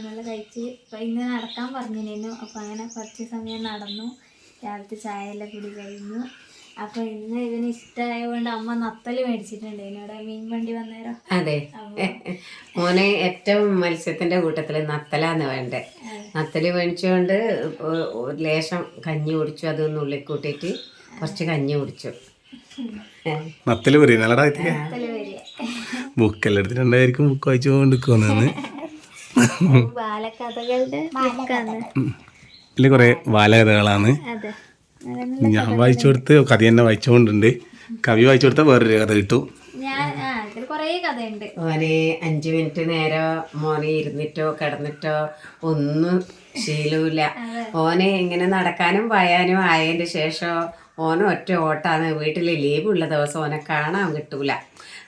ഭക്ഷണമെല്ലാം കഴിച്ച് ഇപ്പൊ ഇന്ന് നടക്കാൻ പറഞ്ഞിരുന്നു അപ്പം അങ്ങനെ കുറച്ച് സമയം നടന്നു. രാവിലത്തെ ചായ എല്ലാം കൂടി കഴിഞ്ഞു. അപ്പൊ ഇന്ന് ഇതിന് ഇഷ്ടമായതുകൊണ്ട് അമ്മ നത്തൽ മേടിച്ചിട്ടുണ്ട്. എന്നോട് മീൻ വണ്ടി വന്നേരോ? അതെ. മോനെ ഏറ്റവും മത്സ്യത്തിന്റെ കൂട്ടത്തിൽ നത്തലാന്ന് വേണ്ടേ? നത്തൽ മേടിച്ചുകൊണ്ട് ഒരു ലേശം കഞ്ഞി കുടിച്ചു. അതൊന്ന് ഉള്ളിൽ കൂട്ടിയിട്ട് കുറച്ച് കഞ്ഞി കുടിച്ചു. നത്തൽ വരിക. ബുക്കെല്ലാം എടുത്തിട്ടുണ്ടായിരിക്കും ബുക്ക് വായിച്ചു ബുക്കാണ് ഇതിൽ കുറേ ബാലകഥകളാണ്. അതെ. ഞാൻ വായിച്ചു കൊടുത്ത് കഥ തന്നെ വായിച്ചുകൊണ്ടുണ്ട്. കവി വായിച്ചു കൊടുത്താൽ വേറൊരു കഥ കിട്ടും. ഞാൻ ആ കുറേ കഥയുണ്ട്. മോനെ അഞ്ചു മിനിറ്റ് നേരം മോനെ ഇരുന്നിട്ടോ കിടന്നിട്ടോ ഒന്നും ശീലമില്ല ഓനെ ഇങ്ങനെ നടക്കാനും പറയാനും ആയതിന്റെ ശേഷം ഓനെ ഒറ്റ ഓട്ടാണ്. വീട്ടിൽ ലീവുള്ള ദിവസം ഓനെ കാണാൻ കിട്ടൂല.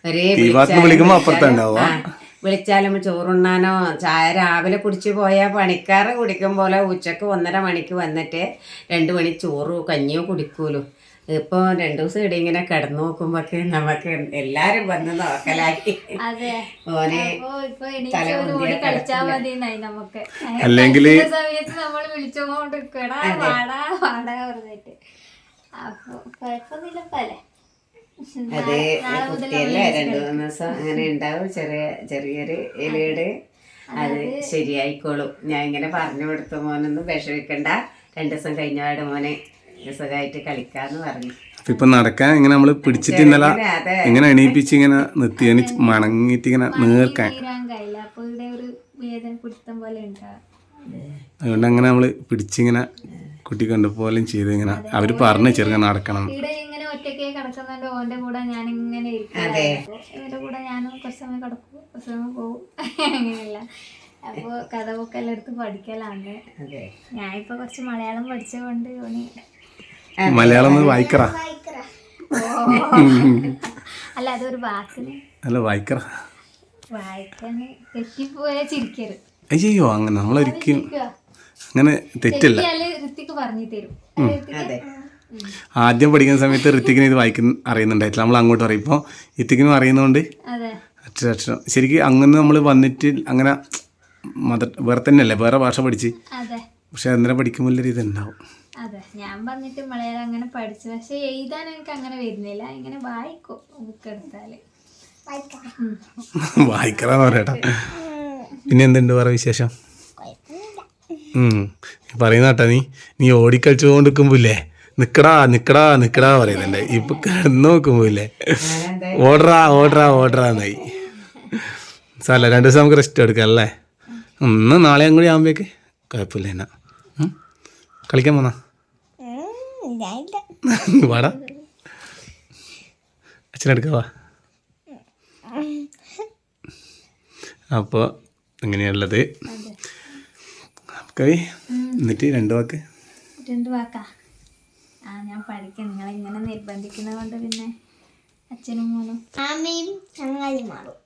ഒരേ ഭാഗത്ത് വിളിക്കുമ്പോ അപ്പുറത്താ ഉണ്ടാവുക. ആ, വിളിച്ചാലും ചോറുണ്ണാനോ ചായ രാവിലെ കുടിച്ച് പോയാൽ പണിക്കാറ് കുടിക്കും പോലെ ഉച്ചയ്ക്ക് ഒന്നര മണിക്ക് വന്നിട്ട് രണ്ട് മണി ചോറ് കഞ്ഞിയോ കുടിക്കൂലോ. ഇപ്പോൾ രണ്ടു ദിവസം ഇവിടെ ഇങ്ങനെ കിടന്നു നോക്കുമ്പോഴൊക്കെ നമുക്ക് എല്ലാരും വന്ന് നോക്കലാക്കി. അതെ. ഓനെ അല്ലെങ്കിൽ വാടാ വാടാ പറഞ്ഞിട്ട്. അപ്പൊ കുഴപ്പമൊന്നുമില്ല പല അത് കുട്ടിയല്ലേ? രണ്ടു മൂന്ന് ദിവസം അങ്ങനെ ഉണ്ടാവും. ചെറിയ ചെറിയൊരു ഇലയുടെ അത്. ശരിയായിക്കോളും. ഞാൻ ഇങ്ങനെ പറഞ്ഞു കൊടുത്ത. മോനൊന്നും വിഷമിക്കണ്ട. രണ്ടു ദിവസം കഴിഞ്ഞപാട് മോനെ സുഖമായിട്ട് കളിക്കാന്ന് പറഞ്ഞു. ഇപ്പൊ നടക്കാൻ ഇങ്ങനെ നമ്മൾ പിടിച്ചിട്ട് ഇന്നലെ ഇങ്ങനെ എണീപ്പിച്ച് ഇങ്ങനെ നിർത്തി. മണങ്ങിട്ട് ഇങ്ങനെ നേർക്കാൻ. അതുകൊണ്ട് അങ്ങനെ നമ്മൾ പിടിച്ചിങ്ങനെ കുട്ടി കൊണ്ടുപോലും ചെയ്ത് ഇങ്ങനെ അവർ പറഞ്ഞു ചെറുങ്ങനെ നടക്കണം. ഒറ്റയ്ക്ക് കിടക്കുന്നുണ്ട് ഓന്റെ കൂടെ ഞാൻ ഇങ്ങനെ ഇരിക്കും ഇവന്റെ കൂടെ ഞാനും കുറച്ച് സമയം കിടക്കും കുറച്ച് സമയം പോവും. അങ്ങനെയല്ല. അപ്പൊ കഥ ബുക്കെല്ലാം എടുത്ത് പഠിക്കലാണ്. ഞാൻ ഞാനിപ്പോ കുറച്ച് മലയാളം പഠിച്ചതുകൊണ്ട് ഓന് മലയാളം വായിക്കറ? അല്ല അതൊരു വാക്കിന്. അല്ല വായിക്കറ? വായിക്കാന് തെറ്റിപ്പോയാൽ ചിരിക്കരുത്. അയ്യോ അങ്ങനെ നമ്മളൊരിക്കലും. അങ്ങനെ തെറ്റില്ല. ഋത്തിക്ക് പറഞ്ഞു തരും. ആദ്യം പഠിക്കുന്ന സമയത്ത് ഋത്തിക്കിന് ഇത് വായിക്കുന്ന അറിയുന്നുണ്ടായിട്ടില്ല. നമ്മൾ അങ്ങോട്ട് പറയും. ഇപ്പോൾ ഇത്തിക്കിനും അറിയുന്നതുകൊണ്ട് അതെ. അക്ഷരം അക്ഷരം ശരിക്കും അങ്ങനെ നമ്മൾ വന്നിട്ട് അങ്ങനെ മദർ വേറെ തന്നെയല്ലേ? വേറെ ഭാഷ പഠിച്ച്. അതെ. പക്ഷെ അന്നേരം പഠിക്കുമ്പോൾ ഒരു ഇതുണ്ടാവും. അതെ. ഞാൻ പറഞ്ഞിട്ട് മലയാളം അങ്ങനെ പഠിച്ചു. പക്ഷെ എഴുതാൻ എനിക്ക് അങ്ങനെ വരുന്നില്ല. ഇങ്ങനെ വായിക്കും ബുക്ക് എടുത്താൽ. ഉം. വായിക്കറാന്ന് പറയട്ടാ. പിന്നെ എന്തുണ്ട് വേറെ വിശേഷം? പറയുന്ന കേട്ടാ നീ. നീ ഓടിക്കളിച്ചുകൊണ്ട് നിൽക്കുമ്പോല്ലേ നിക്കടാ നിക്കടാ നിക്കടാ പറയുന്നുണ്ട്. ഇപ്പൊ കിടന്നു നോക്കുമ്പോ ഇല്ലേ? ഓർഡറാ ഓർഡറാ ഓർഡറാ സാല രണ്ട് ദിവസം നമുക്ക് റെസ്റ്റ് എടുക്കാം അല്ലേ? ഒന്ന് നാളെയും കൂടി ആകുമ്പോഴേക്ക് കുഴപ്പമില്ല എന്നാ. കളിക്കാൻ പോന്നാ? വാടാ. അച്ഛനെടുക്കാവാ അപ്പോൾ അങ്ങനെയുള്ളത് കവി എന്നിട്ട് രണ്ട് വാക്ക്. രണ്ട് വാക്കാ. ആ ഞാൻ പഠിക്കാം. നിങ്ങൾ ഇങ്ങനെ നിർബന്ധിക്കുന്നത് കൊണ്ട് പിന്നെ അച്ഛനും മോനും ആമയും ചങ്ങാതിമാറും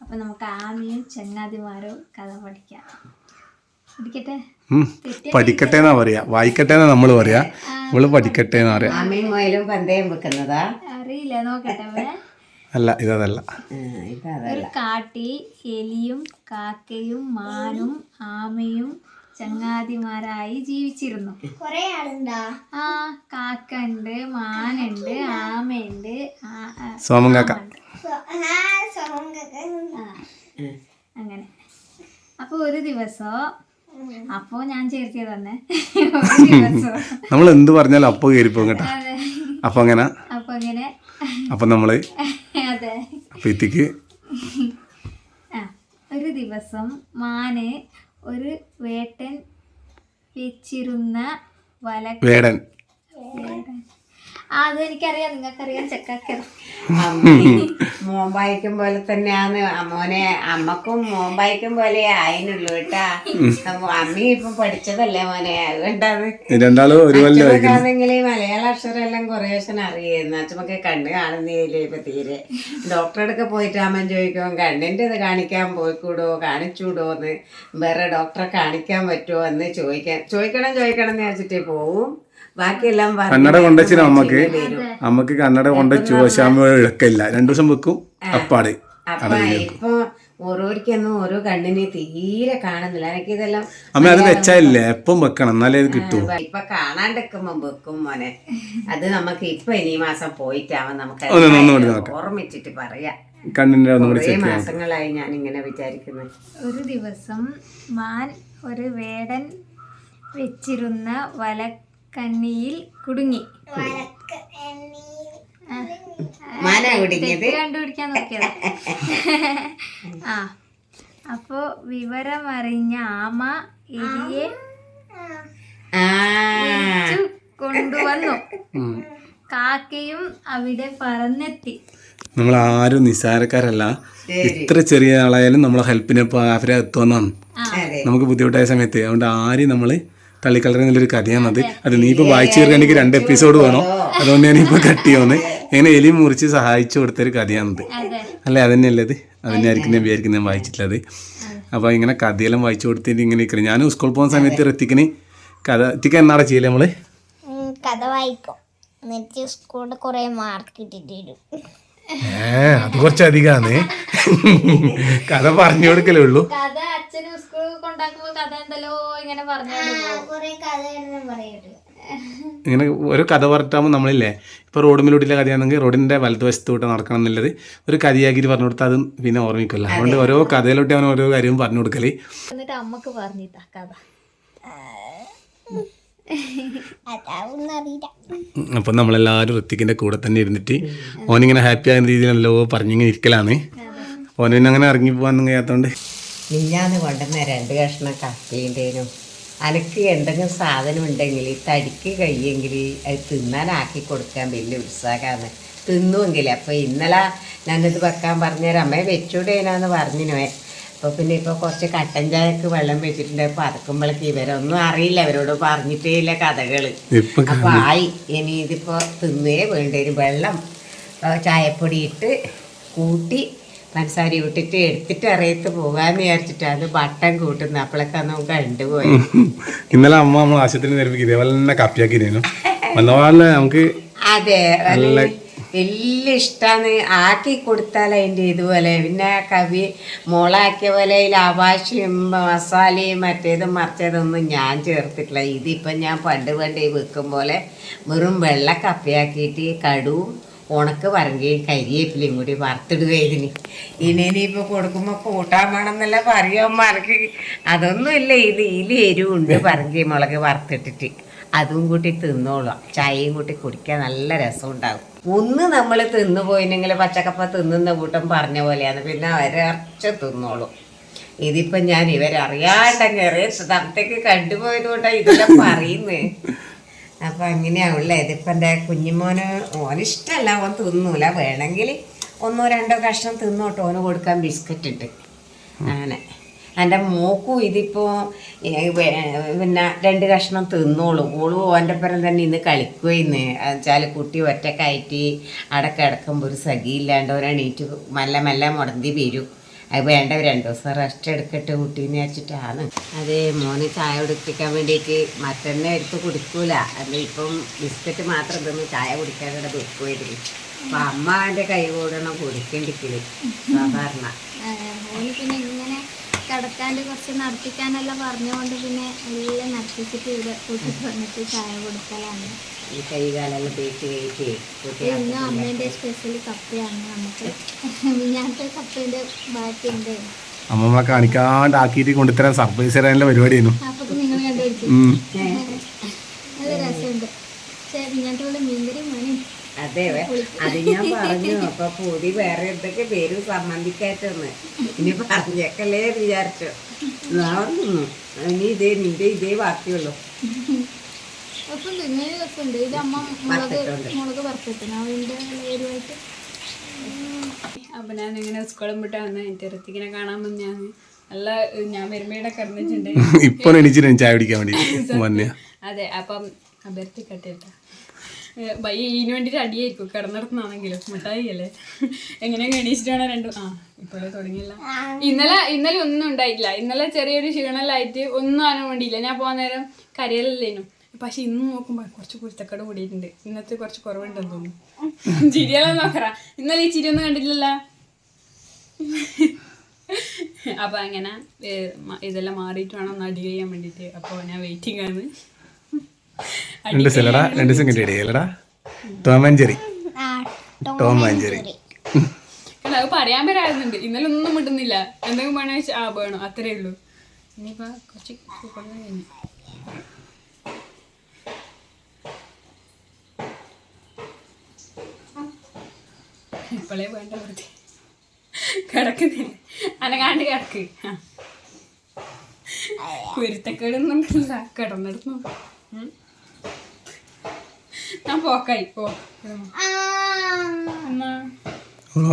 അപ്പൊ നമുക്ക് ആമയും ചങ്ങാതിമാരും കഥ പഠിക്കാം. പഠിക്കട്ടെ? പഠിക്കട്ടെ എന്നാ പറയാ. വായിക്കട്ടെ എന്നാ നമ്മൾ പറയാ. നമ്മൾ പഠിക്കട്ടെ എന്നാ പറയാ. ആമയും മുയലും പന്തയം വെക്കുന്നതാ? അറിയില്ല നോക്കട്ടെ അല്ല ഇതല്ല ഒരു കാട്ടിൽ എലിയും കാക്കയും മാനും ആമയും ചങ്ങാതിമാരായി ജീവിച്ചിരുന്നു. കൊറേ ആളുണ്ടാ? ആ കാക്ക ഉണ്ട് മാനുണ്ട് ആമയുണ്ട് സോമൻ കാക്ക അങ്ങനെ. അപ്പൊ ഒരു ദിവസം അപ്പോ ഞാൻ ചേർത്തിയത് തന്നെ. ഒരു ദിവസം. നമ്മൾ എന്ത് പറഞ്ഞാലും അപ്പൊ കയറിപ്പോ കേട്ടോ. അപ്പൊ അങ്ങനെ. അപ്പൊ അങ്ങനെ. അപ്പൊ നമ്മൾ അതെ. അപ്പൊ ഇത്തിക്ക് ആ ഒരു ദിവസം മാന് ഒരു വേട്ടൻ വെച്ചിരുന്ന വല വേടൻ. അത് എനിക്കറിയാം നിങ്ങൾക്കറിയാം ചെക്കാക്കറിയാം മോൻ വായിക്കും പോലെ തന്നെയാന്ന് മോനെ അമ്മക്കും മോൻ വായിക്കും പോലെ ആയിനുള്ളൂ കേട്ടാ. അമ്മി ഇപ്പൊ പഠിച്ചതല്ലേ മോനെ? അതുകൊണ്ടാണ് മലയാള ഒരു എല്ലാം കുറെ അച്ഛനൊക്കെ മലയാള അക്ഷരമെല്ലാം കുറേശ്ശെ അറിയായിരുന്നു അച്ഛമ്മക്ക് കണ്ണ് കാണുന്നില്ല ഇപ്പൊ തീരെ. ഡോക്ടറെടുക്ക പോയിട്ട് അമ്മൻ ചോദിക്കും കണ്ണിന്റെ ഇത് കാണിക്കാൻ പോയിക്കൂടോ? കാണിച്ചൂടോ എന്ന് വേറെ ഡോക്ടറെ കാണിക്കാൻ പറ്റുമോ? എന്ന് ചോദിക്കാൻ ചോദിക്കണം ചോദിക്കണം എന്ന് വെച്ചിട്ട് പോവും. ബാക്കിയെല്ലാം കന്നഡ കൊണ്ടുവച്ചിന് അമ്മയ്ക്ക് അമ്മയ്ക്ക് കണ്ണട കൊണ്ടുവച്ചു പക്ഷെ അമ്മ ഇഴക്കില്ല രണ്ടു ദിവസം വെക്കും അപ്പാട്. അപ്പൊ ഇപ്പൊ ഓരോരിക്കൊന്നും ഓരോ കണ്ണിനെ തീരെ കാണുന്നില്ല. എനിക്കിതെല്ലാം അമ്മ അത് വെച്ചാലില്ലേ? എപ്പം വെക്കണം? എന്നാലേ അത് കിട്ടൂ. ഇപ്പൊ കാണാണ്ടിരിക്കുമ്പോ വെക്കും മോനെ. അത് നമുക്ക് ഇപ്പൊ ഇനി മാസം പോയിട്ടാവാം നമുക്ക് ഓർമ്മിച്ചിട്ട് പറയാം. കണ്ണിന്റെ മാസങ്ങളായി ഞാൻ ഇങ്ങനെ വിചാരിക്കുന്നത് ഒരു ദിവസം മാൻ ഒരു വേടൻ വെച്ചിരുന്ന വലക്കണ്ണിയിൽ കുടുങ്ങി. കണ്ടുപിടിക്കാൻ നോക്കിയത്. ആ. അപ്പോ വിവരമറിഞ്ഞ ആമ എലിയെ കൊണ്ടുവന്നു. കാക്കയും അവിടെ പറന്നെത്തി. നമ്മൾ ആരും നിസാരക്കാരല്ല ഇത്ര ചെറിയ ആളായാലും നമ്മളെ ഹെൽപ്പിനെ അവരെ എത്തുമെന്നാണ്. നമുക്ക് ബുദ്ധിമുട്ടായ സമയത്ത്. അതുകൊണ്ട് ആരും നമ്മൾ തള്ളിക്കളറുന്നൊരു കഥയാണത്. അത്. നീ ഇപ്പോൾ വായിച്ചു തീർക്കാൻ എനിക്ക് രണ്ട് എപ്പിസോഡ് വേണം? അതുകൊണ്ട് ഞാൻ ഇപ്പോൾ കട്ട് ചെയ്യുമെന്ന് ഇങ്ങനെ എലി മുറിച്ച് സഹായിച്ചു കൊടുത്തൊരു കഥയാണത്. അല്ലേ? അതന്നെയല്ലേ അത്? അതന്നെയായിരിക്കും ഞാൻ വിചാരിക്കുന്നത് ഞാൻ വായിച്ചിട്ടുള്ളത് അപ്പോൾ ഇങ്ങനെ കഥയെല്ലാം വായിച്ചു കൊടുത്തിട്ട് ഇങ്ങനെ ഇരിക്കണം. ഞാൻ സ്കൂളിൽ പോകുന്ന സമയത്ത് ഋത്തിക്കിന് കഥ ഋത്തിക്ക് എന്നാണ് ചെയ്യൽ നമ്മൾ? കഥ വായിക്കും. എന്നിട്ട് സ്കൂളിൽ കുറേ മാർക്ക് ഇട്ടിട്ട് ഏ അത് കുറച്ച് അധികമാണ് കഥ പറഞ്ഞു കൊടുക്കലേ ഉള്ളൂ. ഇങ്ങനെ പറയട്ടെ. ഇങ്ങനെ ഒരു കഥ പറഞ്ഞിട്ടാകുമ്പോൾ നമ്മളില്ലേ ഇപ്പോൾ റോഡിലൂടെയുള്ള കഥയാണെങ്കിൽ റോഡിന്റെ വലതുവശത്തോട്ട് നടക്കണം എന്നുള്ളത് ഒരു കഥയാക്കിയിട്ട് പറഞ്ഞു കൊടുത്താൽ അത് പിന്നെ ഓർമ്മിക്കില്ല അതുകൊണ്ട് ഓരോ കഥയിലോട്ട് അവൻ ഓരോ കാര്യവും പറഞ്ഞു കൊടുക്കൽ. എന്നിട്ട് അമ്മയ്ക്ക് പറഞ്ഞിട്ടാ കഥ. അപ്പം നമ്മളെല്ലാവരും ഋത്തിക്കിന്റെ കൂടെ തന്നെ ഇരുന്നിട്ട് ഓനിങ്ങനെ ഹാപ്പി ആയ രീതിയിലല്ലോ പറഞ്ഞിങ്ങനെ ഇരിക്കലാണ്. ഓനെ അങ്ങനെ ഇറങ്ങി പോവാൻ കഴിയാത്തതുകൊണ്ട് മിഞ്ഞാന്ന് കൊണ്ടുവന്ന രണ്ട് കഷ്ണം കപ്പീന്റെനും അനക്ക് എന്തെങ്കിലും സാധനം ഉണ്ടെങ്കിൽ തടിക്ക് കഴിയെങ്കിൽ അത് തിന്നാനാക്കി കൊടുക്കാൻ വലിയ ഉത്സാഹമാണ്. തിന്നുമെങ്കിൽ അപ്പോൾ ഇന്നലെ ഞാനിത് വെക്കാൻ പറഞ്ഞേരം. അമ്മയെ വെച്ചൂടേനാന്ന് പറഞ്ഞിനോ. അപ്പോൾ പിന്നെ ഇപ്പോൾ കുറച്ച് കട്ടൻ ചായക്ക് വെള്ളം വെച്ചിട്ടുണ്ട്. അപ്പോൾ അതക്കുമ്പോഴേക്ക് ഇവരൊന്നും അറിയില്ല. അവരോട് പറഞ്ഞിട്ടേ ഇല്ല കഥകൾ അപ്പോൾ ആയി. ഇനി ഇതിപ്പോൾ തിന്നേ വേണ്ടി വെള്ളം ചായപ്പൊടി ഇട്ട് കൂട്ടി പഞ്ചസാര ഇട്ടിട്ട് എടുത്തിട്ട് അറിയത്ത് പോകാന്ന് അത് ബട്ടൻ കൂട്ടുന്ന. അപ്പോഴൊക്കെ നമുക്ക് കണ്ടുപോയി. ഇന്നലെ അമ്മ നമ്മൾ ആശുപത്രി ഇതേപോലെ തന്നെ കാപ്പിയാക്കിയിരുന്നു. വന്നപോലെ നമുക്ക് അതെ അത് വലിയ ഇഷ്ടമാണ് ആക്കി കൊടുത്താൽ അതിന്റെ ഇതുപോലെ. പിന്നെ കവി മോളാക്കിയ പോലെ ഈ ലവാശിയും മസാലയും മറ്റേതും മറിച്ചതൊന്നും ഞാൻ ചേർത്തിട്ടില്ല. ഇതിപ്പം ഞാൻ പണ്ട് പണ്ട് വെക്കും പോലെ വെറും വെള്ള കപ്പയാക്കിയിട്ട് കടുവും ഉണക്ക് പറങ്കയും കരിയേപ്പിലയും കൂടി വറുത്തിടുകയായിരുന്നു ഇനി ഇനിയിപ്പോൾ കൊടുക്കുമ്പോൾ കൂട്ടാൻ വേണമെന്നല്ല പറയുമ്പോൾ അതൊന്നും അതൊന്നുമില്ല ഇത് ഇതിൽ എരിവുണ്ട് പറങ്കി മുളക് വറുത്തിട്ടിട്ട്. അതും കൂട്ടി തിന്നോളാം. ചായയും കൂട്ടി കുടിക്കാൻ നല്ല രസം ഉണ്ടാകും ഒന്ന് നമ്മൾ തിന്നു പോയിനെങ്കിൽ പച്ചക്കപ്പ തിന്നുന്ന കൂട്ടം പറഞ്ഞ പോലെയാണ്. പിന്നെ അവരച്ച തിന്നോളും. ഇതിപ്പം ഞാൻ ഇവരറിയാണ്ടെങ്കിൽ സ്ഥലത്തേക്ക് കണ്ടുപോയത് കൊണ്ടാണ് ഇതെല്ലാം പറയുന്നത് അപ്പം അങ്ങനെയാവുള്ളേ ഇതിപ്പോൾ എന്റെ കുഞ്ഞുമോന് ഓനിഷ്ടമല്ല ഓൻ തിന്നൂല. വേണമെങ്കിൽ ഒന്നോ രണ്ടോ കഷ്ണം തിന്നോട്ടോ. ഓന് കൊടുക്കാൻ ബിസ്ക്കറ്റ് ഇട്ട് അങ്ങനെ. എന്റെ മോക്കും ഇതിപ്പോൾ പിന്നെ രണ്ട് കഷ്ണം തിന്നോളൂ. ഓളും ഓന്റെ പരം തന്നെ ഇന്ന് കളിക്കുകയെന്ന് വെച്ചാൽ കുട്ടി ഒറ്റക്കായിട്ട് അവിടെ കിടക്കുമ്പോൾ ഒരു സഖിയില്ലാണ്ട് ഒരെണീറ്റ് മെല്ലെ മെല്ലെ മുടന്തി വരും. അത് വേണ്ട രണ്ടു ദിവസം റെസ്റ്റ് എടുക്കട്ടെ കുട്ടീനെ വെച്ചിട്ടാണ് അതേ മോന് ചായ കുടിപ്പിക്കാൻ വേണ്ടിയിട്ട് മറ്റന്നെ എടുത്ത് കുടിക്കൂല. അത് ഇപ്പം ബിസ്ക്കറ്റ് മാത്രം തിന്ന് ചായ കുടിക്കാതെ വെക്കുമായിരുന്നു അപ്പം അമ്മ എന്റെ കൈ കൂടണം കുടിക്കേണ്ടിക്കില്ല സാധാരണ. പിന്നെ ഇങ്ങനെ കിടക്കാണ്ട് കുറച്ച് നടത്തിക്കാനെല്ലാം പറഞ്ഞുകൊണ്ട് പിന്നെ എല്ലാം നടത്തിച്ചിട്ട് ഇവിടെ കൂട്ടിട്ട് വന്നിട്ട് ചായ കൊടുക്കലാണ്. ഈ കൈ കാലെല്ലാം തേച്ച് കഴിച്ച് അമ്മമ്മളെ ഇന്ന് അമ്മേന്റെ സ്പെഷ്യൽ കപ്പയാണ്. നമുക്ക് മിഞ്ഞാത്തെ കപ്പേന്റെ ബാക്കിയുണ്ട് അമ്മ നമ്മളെ കാണിക്കാണ്ട് ആക്കിയിട്ട് കൊണ്ടുത്തരാൻ സർപ്രൈസ് തരാനുള്ള പരിപാടിയായിരുന്നു. അപ്പൊ നിങ്ങൾ നല്ല രസമുണ്ട്. പക്ഷേ മീൻകറി മണി അതെ അത് ഞാൻ പറഞ്ഞു. അപ്പൊ പൂതി വേറെ എന്തൊക്കെ പേര് സംബന്ധിക്കായിട്ടെന്ന് ഇനി പറഞ്ഞേക്കല്ലേ വിചാരിച്ചു. ഇനി ഇതേ നിന്റെ ഇതേ ബാക്കിയുള്ളൂ അപ്പം ഇങ്ങനെ രസമുണ്ട് ഇത് അമ്മ മുളക്. മുളക് വറുത്തിട്ട് അതിന്റെ എരിവായിട്ട്. അപ്പം ഞാൻ ഇങ്ങനെ സ്കൂളും വിട്ട് വന്ന് എന്റെ ഋത്തിക്കിനെ കാണാൻ വന്ന് ഞാൻ നല്ല ഞാൻ വരുമ്പോടെ കിടന്നിട്ടുണ്ട് ഇപ്പൊ എണീച്ചിട്ട് ചായ കുടിക്കാൻ വേണ്ടി അതെ അപ്പം അഭ്യർത്ഥി കട്ടിട്ട ബൈ ഇതിന് വേണ്ടിയിട്ട് അടിയായിരിക്കും. കിടന്നിടത്തുന്നാണെങ്കിലും മിഠായി അല്ലേ എങ്ങനെയാ എണീച്ചിട്ടാണ് രണ്ടും ആ ഇപ്പോഴേ തുടങ്ങിയില്ല. ഇന്നലെ ഇന്നലെ ഒന്നും ഉണ്ടായിട്ടില്ല. ഇന്നലെ ചെറിയൊരു ക്ഷീണലായിട്ട് ഒന്നും ആനും വേണ്ടിയില്ല. ഞാൻ പോകാൻ നേരം കരയലല്ലേനു. പക്ഷെ ഇന്ന് നോക്കുമ്പോൾ കുറച്ച് കുരുത്തക്കട കൂടിയിട്ടുണ്ട്. ഇന്നത്തെ കുറച്ച് കുറവുണ്ടെന്ന് തോന്നുന്നു. ചിരിയെല്ലാം നോക്കറ. ഇന്നലെ ഈ ചിരി ഒന്നും കണ്ടില്ലല്ലോ. അപ്പൊ അങ്ങനെ ഇതെല്ലാം മാറിയിട്ട് വേണം ഒന്ന് അടി ചെയ്യാൻ വേണ്ടിട്ട്. അപ്പൊ ഞാൻ വെയിറ്റിംഗ് ആണ്. രണ്ട് ദിവസം അല്ലടാ രണ്ട് ദിവസം കിട്ടിയ അല്ലടാ ടോമഞ്ചേരി ആ ടോമഞ്ചേരി കാരണം അത് പറയാൻ വരാറുണ്ട് ഇന്നലെ ഒന്നും കിട്ടുന്നില്ല എന്തെങ്കിലും വേണോ വെച്ചാൽ ആ വേണം. അത്രേ ഉള്ളൂ. ഇനിയിപ്പോ കുറച്ച് കഴിഞ്ഞു. ഇപ്പോഴേ വേണ്ട വൃത്തി കിടക്കുന്നില്ല. അനങ്ങാണ്ട് കിടക്ക്. കുരുത്തക്കേടൊന്നും കിടന്നിടുന്നു. ഉം. ഞാൻ പോക്കായി. പോ.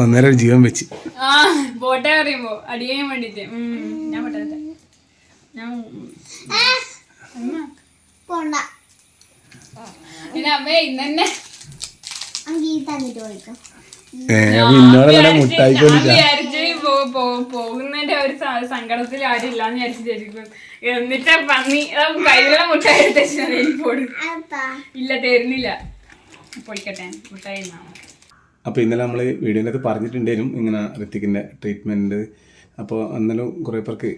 അന്നേരം ജീവൻ വെച്ച്. ആ പോട്ടെ പറയുമ്പോ. അടിയാൻ വേണ്ടിട്ട്. ഉം, ഞാൻ പോട്ടെ. ഞാൻ? പോണ്ട. പിന്നെ അമ്മേ ഇന്നെ അങ്കി തന്നിട്ട് പോയിക്കോ. അപ്പൊ തന്നെ മുട്ടായി പോകുന്നതിന്റെ ഒരു സ- സങ്കടത്തിൽ ആരും ഇല്ലാന്ന് വിചാരിച്ചിട്ടായിരിക്കും എന്നിട്ട് പന്നി ആ കയ്യിലുള്ള മുട്ടായി എടുത്തു പോടും. അതാ. ഇല്ല തരുന്നില്ല. പൊളിക്കട്ടെ മുട്ടായി എന്നാണ് അപ്പോൾ ഇന്നലെ നമ്മൾ വീഡിയോന്റെ അകത്ത് പറഞ്ഞിട്ടുണ്ടായിരുന്നു ഇങ്ങനെ ഋത്തിക്കിന്റെ ട്രീറ്റ്മെന്റ് അപ്പോൾ അന്നേരം കുറേ പേർക്ക്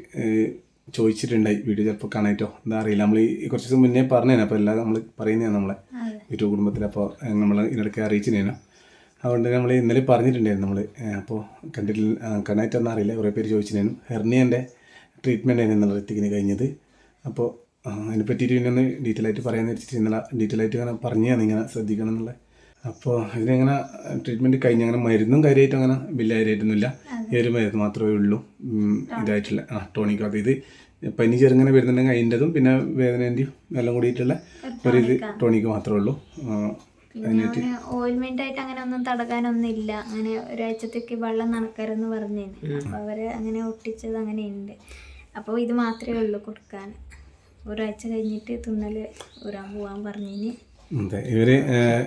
ചോദിച്ചിട്ടുണ്ടായി വീഡിയോ ചിലപ്പോൾ കാണായിട്ടോ എന്താ അറിയില്ല. നമ്മൾ ഈ കുറച്ച് ദിവസം മുന്നേ പറഞ്ഞേനെ അപ്പോൾ എല്ലാം നമ്മൾ പറയുന്നതാണ് നമ്മളെ. യൂട്യൂബ് കുടുംബത്തിൽ അപ്പോൾ നമ്മൾ ഇതിനിടയ്ക്ക് അറിയിച്ചിനേനു അതുകൊണ്ട് നമ്മൾ ഇന്നലെ പറഞ്ഞിട്ടുണ്ടായിരുന്നു നമ്മൾ അപ്പോൾ കണ്ടിട്ടില്ല കാണായിട്ടൊന്നും അറിയില്ല. കുറേ പേര് ചോദിച്ചിട്ടുണ്ടായിരുന്നു. ഹെർണിയന്റെ ട്രീറ്റ്മെന്റ് ആയിരുന്നു ഇന്നലെ ഋത്തിക്കിന് കഴിഞ്ഞത് അപ്പോൾ അതിനെ പറ്റിയിട്ട് പിന്നെ ഒന്ന് ഡീറ്റെയിൽ ആയിട്ട് പറയാമെന്ന് വെച്ചിട്ട് ഇന്നലെ ഡീറ്റെയിൽ ആയിട്ട് ഇങ്ങനെ പറഞ്ഞാണ് ഇങ്ങനെ ശ്രദ്ധിക്കണം എന്നുള്ളത് അപ്പോൾ ഇതിനെങ്ങനെ ട്രീറ്റ്മെന്റ് കഴിഞ്ഞ് അങ്ങനെ മരുന്നും കാര്യമായിട്ട് അങ്ങനെ ബില്ലായിട്ടൊന്നുമില്ല ഈ ഒരു മരുന്ന് മാത്രമേ ഉള്ളൂ. ഇതായിട്ടുള്ള ആ ടോണിക് അത് ഇത് പനി ചെറുങ്ങനെ വരുന്നുണ്ടെങ്കിൽ അതിന്റെതും പിന്നെ വേദനേന്റെയും എല്ലാം കൂടിയിട്ടുള്ള ഒരു ഇത് ടോണിക്ക് മാത്രമേ ഉള്ളൂ. ആ, ഓയിൽമെന്റ് ആയിട്ട് അങ്ങനെ ഒന്നും തടകാനൊന്നും ഇല്ല അങ്ങനെ ഒരാഴ്ചത്തേക്ക് വെള്ളം നനക്കരുന്ന് പറഞ്ഞേന് അപ്പൊ അവർ അങ്ങനെ ഒട്ടിച്ചത് അങ്ങനെ ഉണ്ട് അപ്പോൾ ഇത് മാത്രമേ ഉള്ളൂ കൊടുക്കാൻ. ഒരാഴ്ച കഴിഞ്ഞിട്ട് തുന്നൽ ഊരാൻ പോവാൻ പറഞ്ഞിന്. അതെ ഇവർ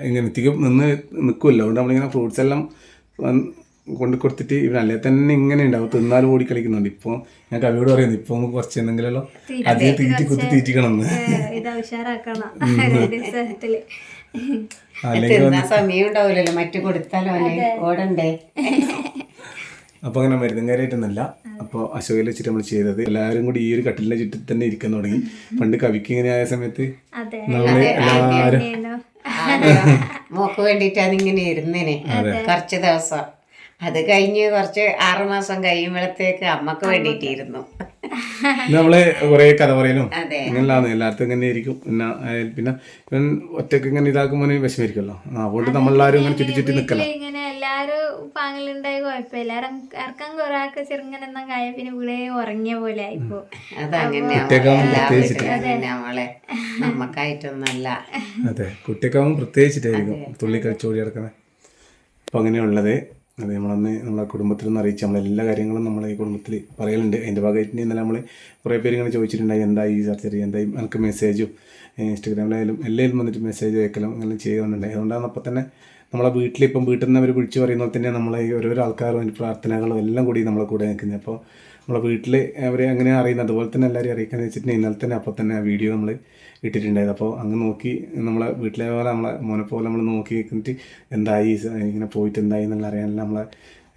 ഇങ്ങനെ എത്തിക്കും നിന്ന് നിൽക്കുമല്ലോ അതുകൊണ്ട് നമ്മളിങ്ങനെ ഫ്രൂട്ട്സ് എല്ലാം കൊണ്ട് കൊടുത്തിട്ട് ഇവർ അല്ലേ തന്നെ ഇങ്ങനെ ഉണ്ടാവും. തിന്നാൽ ഓടി കളിക്കുന്നുണ്ട്. ഇപ്പോൾ ഞാൻ കവിയോട് പറയുന്നു ഇപ്പൊ നമുക്ക് കുറച്ച് എന്തെങ്കിലുമല്ലോ അധികം തീറ്റി കുത്തി തീറ്റിക്കണം തിന്നാൻ സമയം ഉണ്ടാവില്ലല്ലോ മറ്റു കൊടുത്താലോ അവന് ഓടണ്ടേ? അപ്പോൾ അങ്ങനെ മരുന്നും കാര്യമായിട്ടൊന്നുമല്ല അപ്പോൾ അശോകയിൽ വെച്ചിട്ട് നമ്മൾ ചെയ്തത്. എല്ലാവരും കൂടി ഈ ഒരു കട്ടിലിന്റെ ചുറ്റിൽ തന്നെ ഇരിക്കാൻ തുടങ്ങി. പണ്ട് കവിക്ക് ഇങ്ങനെ ആയ സമയത്ത് അതെ. നമ്മൾ എല്ലാവരും മോക്ക് വേണ്ടിയിട്ടാണ് ഇങ്ങനെ ഇരുന്നേനെ. കുറച്ച് ദിവസം. അത് കഴിഞ്ഞ് കുറച്ച് ആറുമാസം കഴിയുമ്പോഴത്തേക്ക് അമ്മയ്ക്ക് വേണ്ടിയിട്ടിരുന്നു നമ്മൾ കുറേ കഥ പറയലും ഇങ്ങനെയാണ് എല്ലായിടത്തും ഇങ്ങനെ ഇരിക്കും. പിന്നെ പിന്നെ ഇവൻ ഒറ്റയ്ക്ക് ഇങ്ങനെ ഇതാക്കുമ്പോൾ വിഷമിരിക്കുമല്ലോ ആ, അതുകൊണ്ട് നമ്മളെല്ലാരും ഇങ്ങനെ ചുറ്റി ചുറ്റി നിക്കല ഇങ്ങനെ എല്ലാരും പാങ്ങിലുണ്ടായ കുഴപ്പമില്ല. എല്ലാരും ഇറക്കാൻ കുറെ ചെറുങ്ങനെ എന്നാ കായ പിന്നെ ഇവിടെ ഉറങ്ങിയ പോലെ ആയിപ്പോ. അതെ കുട്ടിയൊക്കെയാകുമ്പോൾ പ്രത്യേകിച്ചിട്ടായിരിക്കും തുള്ളി കളിച്ചോടി കിടക്കുന്നത് അപ്പൊ അങ്ങനെയുള്ളത് അത് നമ്മളന്ന് നമ്മളെ കുടുംബത്തിൽ നിന്ന് അറിയിച്ച് നമ്മളെല്ലാ കാര്യങ്ങളും നമ്മൾ ഈ കുടുംബത്തിൽ പറയലുണ്ട്. അതിന്റെ ഭാഗമായിട്ട് ഇന്നലെ നമ്മൾ കുറേ പേര് ഇങ്ങനെ ചോദിച്ചിട്ടുണ്ടായി എന്തായി ഈ സർജറി എന്തായി? എനിക്ക് മെസ്സേജും ഇൻസ്റ്റാഗ്രാമിലായാലും എല്ലാവരും വന്നിട്ട് മെസ്സേജ് അയക്കലും അങ്ങനെ ചെയ്യുന്നുണ്ടായി അതുകൊണ്ടാണ് അപ്പോൾ തന്നെ നമ്മളെ വീട്ടിലിപ്പം വീട്ടിൽ നിന്ന് അവർ വിളിച്ച് പറയുന്ന പോലെ തന്നെ നമ്മളെ ഈ ഓരോരോ ആൾക്കാരും പ്രാർത്ഥനകളും എല്ലാം കൂടി നമ്മളെ കൂടെ നിൽക്കുന്നത് അപ്പോൾ നമ്മളെ വീട്ടിൽ അവരെ അങ്ങനെ അറിയുന്നത് അതുപോലെ തന്നെ എല്ലാവരും അറിയിക്കാന്ന് വെച്ചിട്ടുണ്ടെങ്കിൽ ഇന്നലെ തന്നെ അപ്പോൾ തന്നെ ആ വീഡിയോ നമ്മൾ ഇട്ടിട്ടുണ്ടായത് അപ്പോൾ അങ്ങ് നോക്കി നമ്മളെ വീട്ടിലെ പോലെ നമ്മളെ മോനെ പോലെ നമ്മൾ നോക്കി നിൽക്കിട്ട് എന്തായി ഇങ്ങനെ പോയിട്ട് എന്തായി എന്നുള്ള അറിയാനല്ല നമ്മളെ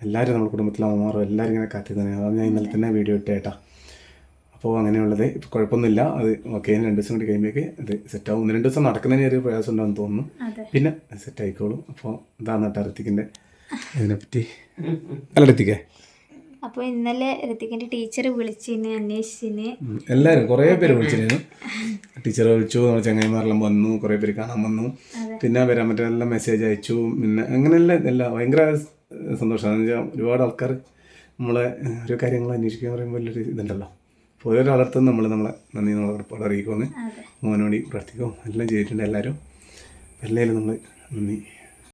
എല്ലാവരും നമ്മുടെ കുടുംബത്തിലെ അമ്മമാരും എല്ലാവരും ഇങ്ങനെ കാത്തി തന്നെ അതാണ് ഞാൻ ഇന്നലെ തന്നെ വീഡിയോ ഇട്ടേട്ടാ അപ്പോൾ അങ്ങനെയുള്ളത്. ഇപ്പോൾ കുഴപ്പമൊന്നുമില്ല. അത് ഓക്കെ രണ്ട് ദിവസം കൂടി കഴിയുമ്പോഴേക്ക് അത് സെറ്റാവും ഒന്ന് രണ്ട് ദിവസം നടക്കുന്നതിന് ഒരു പ്രയാസം ഉണ്ടാവും തോന്നുന്നു. പിന്നെ സെറ്റ് ആയിക്കോളും. അപ്പോൾ ഇതാണ് കേട്ടോ ഋത്തിക്കിന്റെ ഇതിനെപ്പറ്റി. അല്ല ഋത്തിക്കേ അപ്പോൾ ഇന്നലെ ഋത്തിക്കിന്റെ ടീച്ചർ വിളിച്ചിന് അന്വേഷിച്ചിന്. എല്ലാവരും കുറേ പേര് വിളിച്ചിരുന്നു. ടീച്ചർ വിളിച്ചു നമ്മുടെ ചങ്ങായിമാരെല്ലാം വന്നു കുറേ പേര് കാണാൻ വന്നു. പിന്നെ വരാൻ പറ്റുന്ന മെസ്സേജ് അയച്ചു. പിന്നെ അങ്ങനെയല്ല എല്ലാം ഭയങ്കര സന്തോഷമാണ്. എന്ന് വെച്ചാൽ ഒരുപാട് ആൾക്കാർ നമ്മളെ ഓരോ കാര്യങ്ങൾ അന്വേഷിക്കാൻ പറയുമ്പോൾ വലിയൊരു ഇതുണ്ടല്ലോ. അപ്പോൾ വളർത്തുന്ന നമ്മൾ നമ്മളെ നന്ദി ഉറപ്പോടെ അറിയിക്കുമെന്ന് മോനോടി പ്രാർത്ഥിക്കും. എല്ലാം ചെയ്തിട്ടുണ്ട് എല്ലാവരും. എല്ലാവരും നമ്മൾ നന്ദി